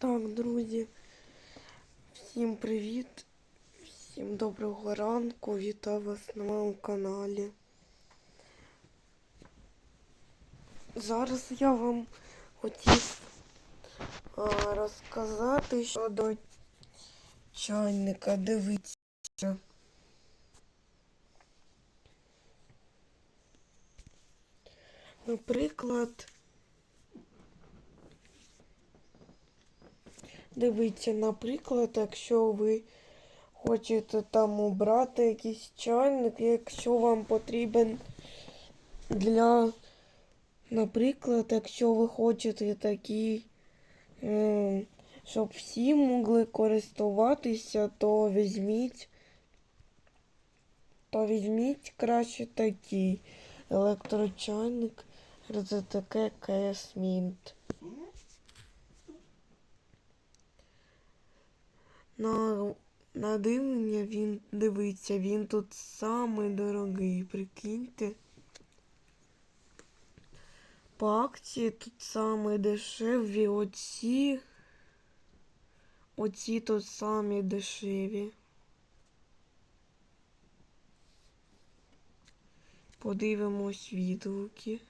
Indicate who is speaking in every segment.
Speaker 1: Так, друзі, всім привіт, всім доброго ранку, вітаю вас на моєму каналі. Зараз я вам хотів а, розказати щодо чайника. Дивіться. Наприклад, Дивіться, наприклад, якщо ви хочете там обрати якийсь чайник, якщо вам потрібен для, наприклад, якщо ви хочете такий, ем, щоб всі могли користуватися, то візьміть, то візьміть краще такий електрочайник РЗТК КС Мінт. На, на дивлення він дивиться, він тут самий дорогий, прикиньте. По акції тут самі дешеві, оці. Оці тут самі дешеві. Подивимось відгуки.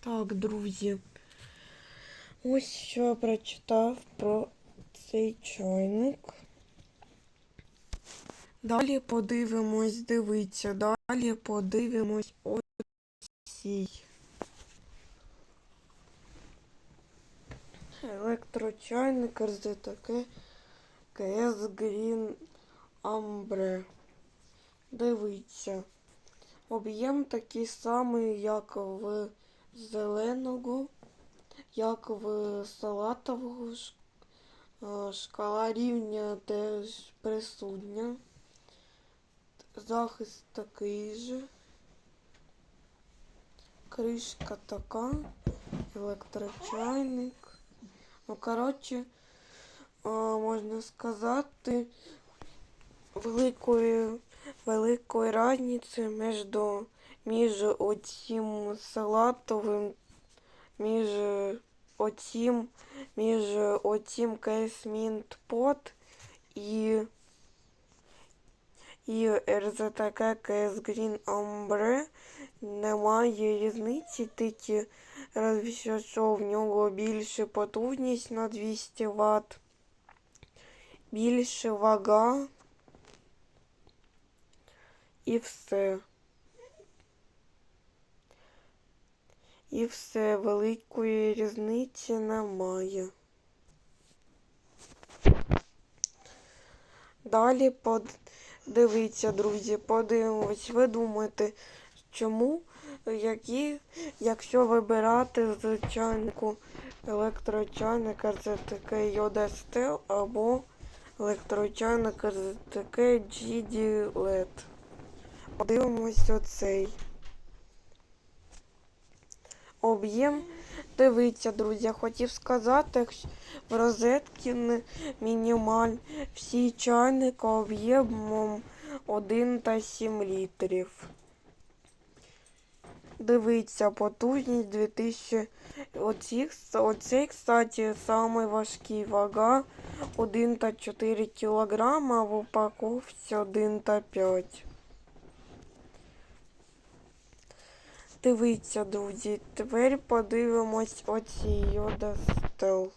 Speaker 1: Так, друзі. Ось що я прочитав про цей чайник. Далі подивимось, дивіться, далі подивимось ось. Електрочайник РЗТК КС Green Ambre. Дивіться. Об'єм такий самий, як в зеленого, як в салатового е, шкала рівня теж присутня. Захист такий же. Кришка така, електрочайник. Ну, коротше, е, можна сказати, великої, великої різниці між між оцім салатовим, між оцім, між оцім кейсмінт пот і і РЗТК КС Green Ombre немає різниці, тільки разве що в нього більше потужність на 200 Вт, більше вага і все. І все, великої різниці немає. Далі подивіться, друзі, подивимось. Ви думаєте, чому, які, якщо вибирати з чайнику електрочайника РЗТК Йодестел або електрочайник РЗТК GD LED. Подивимось оцей. Об'єм. Дивіться, друзі, хотів сказати, в розетки мінімаль всі чайники об'ємом 1 та 7 літрів. Дивіться, потужність 2000. Оці, оцей, кстати, самий важкий вага 1 та 4 кілограма, в упаковці 1 та Дивіться, друзі, тепер подивимось оці Йода Стел.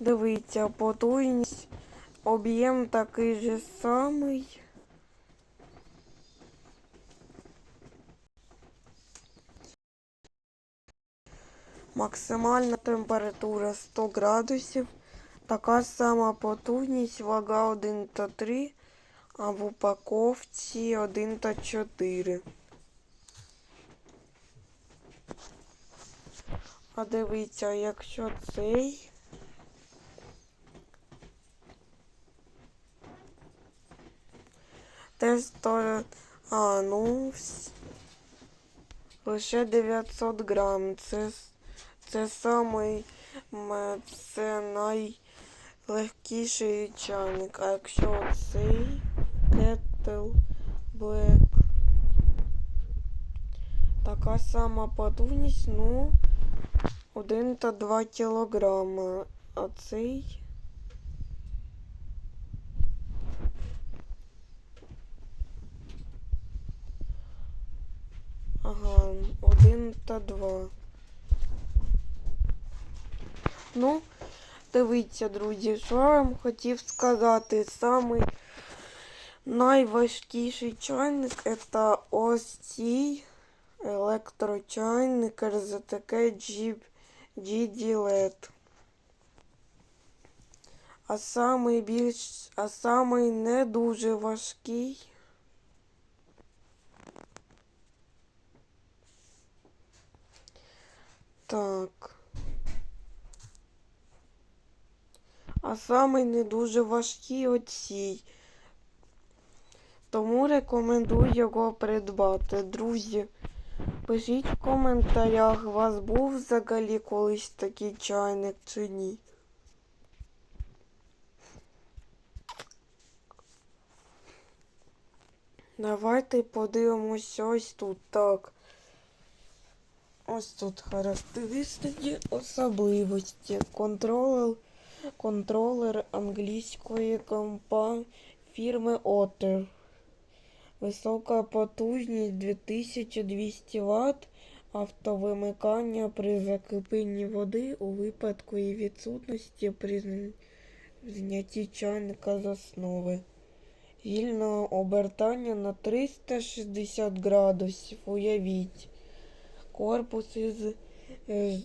Speaker 1: Дивіться, потужність, об'єм такий же самий. Максимальна температура 100 градусів. Така сама потужність, вага 1,3, а в упаковці 1,4. А дивіться, якщо цей. Теж то. А, ну. Лише 900 грам. Це, це самий. Це найлегкіший чайник. А якщо цей Kettle Black. Така сама потужність, ну. 1 та 2 кілограма. А цей. Ага, 1 та 2. Ну, дивіться, друзі, що я вам хотів сказати. Самий найважкіший чайник це ось цей електрочайник РЗТК GD LED. А самий більш, а самий не дуже важкий. Так. А самий не дуже важкий оцій. Тому рекомендую його придбати. Друзі, пишіть в коментарях, у вас був взагалі колись такий чайник чи ні. Давайте подивимось ось тут. Так. Ось тут характеристики, особливості. Контролер, контролер англійської компанії фірми Otter. Висока потужність 2200 Вт. Автовимикання при закипінні води у випадку її відсутності при знятті чайника з основи. Вільного обертання на 360 градусів. Уявіть. Корпус із е,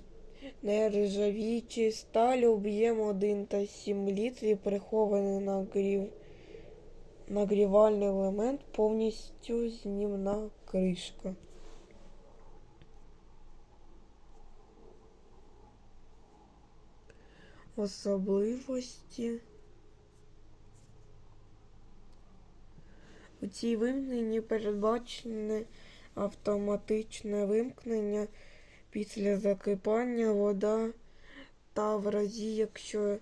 Speaker 1: нержавіючої сталі об'єм 1 та 7 літрів, прихований нагрів, нагрівальний елемент, повністю знімна кришка. Особливості. У цій вимкненні передбачене автоматичне вимкнення після закипання вода та в разі, якщо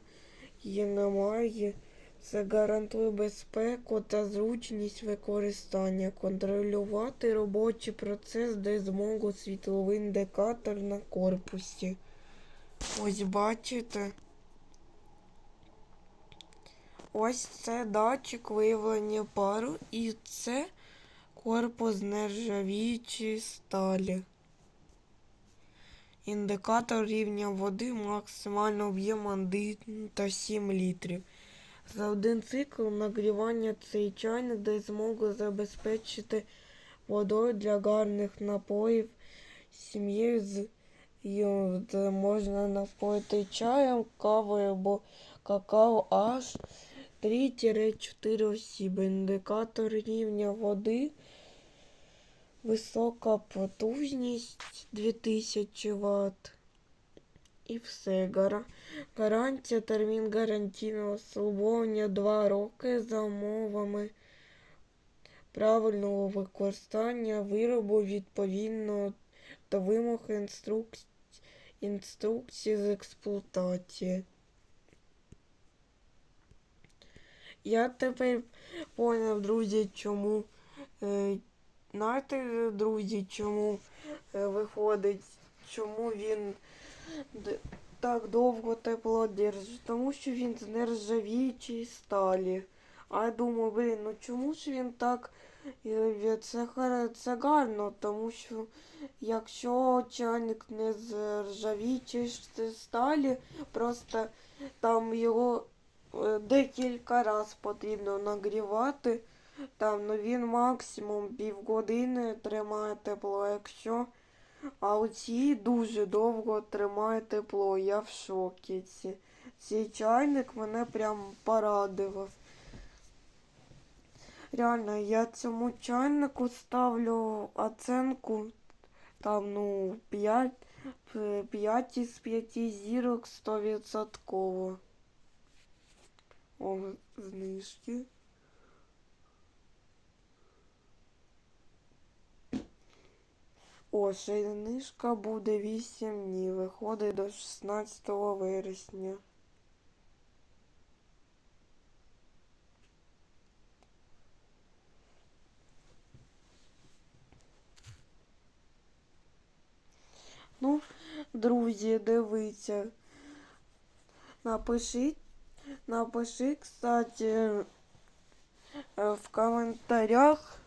Speaker 1: її немає, це гарантує безпеку та зручність використання. Контролювати робочий процес дає змогу світловий індикатор на корпусі. Ось бачите. Ось це датчик виявлення пару і це корпус нержавіючої сталі. Індикатор рівня води максимально об'єм 1 та 7 літрів. За один цикл нагрівання цей чайник дає змогу забезпечити водою для гарних напоїв сім'єю з де можна напоїти чаєм, кавою або какао аж 3-4 осіби. Індикатор рівня води. Висока потужність 2000 Вт. І все. Гара... Гарантія, термін гарантійного слуговування 2 роки за умовами правильного використання виробу відповідно до вимог інструк... інструкції з експлуатації. Я тепер поняв, друзі, чому. Е, знаєте, друзі, чому е, виходить, чому він так довго тепло держить? Тому що він з нержавіючої сталі. А я думаю, блін, ну чому ж він так. е, Це, це гарно, тому що якщо чайник не з ржавіючої ш- сталі, просто там його е, декілька разів потрібно нагрівати. Там ну він максимум півгодини тримає тепло. Якщо А оці дуже довго тримає тепло. Я в шокі. Цей чайник мене прям порадував. Реально, я цьому чайнику ставлю оценку там, ну, 5, 5 із 5 зірок 100%. О, знижки. О, ще буде 8 днів. Виходить до 16 вересня. Ну, друзі, дивіться. Напишіть, напиши, кстати, е, в коментарях.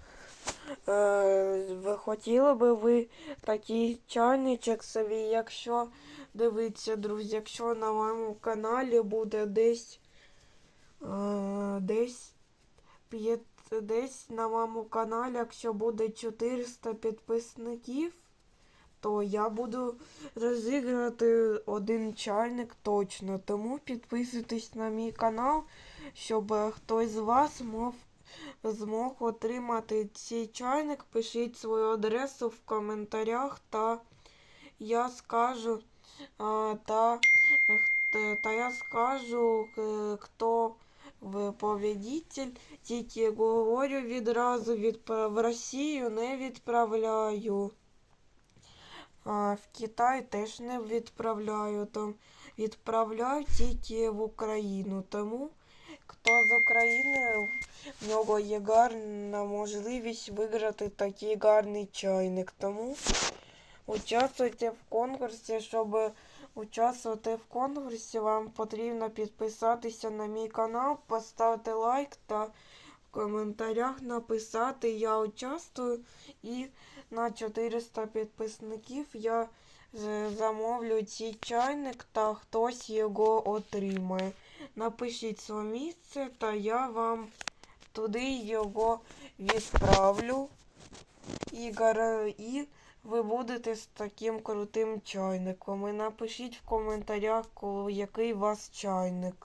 Speaker 1: Е, хотіли би ви такий чайничок собі, якщо дивіться, друзі, якщо на моєму каналі буде десь е, десь десь на моєму каналі, якщо буде 400 підписників, то я буду розіграти один чайник точно. Тому підписуйтесь на мій канал, щоб е, хтось з вас мог змог отримати цей чайник, пишіть свою адресу в коментарях, та я скажу, та, та я скажу, е, хто ви победитель. Тільки говорю відразу відпра- в Росію не відправляю. А в Китай теж не відправляю. Там відправляю тільки в Україну. Тому хто з України, в нього є гарна можливість виграти такий гарний чайник. Тому участвуйте в конкурсі, щоб участвувати в конкурсі, вам потрібно підписатися на мій канал, поставити лайк та в коментарях написати Я участвую і на 400 підписників я замовлю цей чайник та хтось його отримає. Напишіть своє місце, та я вам туди його відправлю. І, і ви будете з таким крутим чайником. І напишіть в коментарях, який у вас чайник.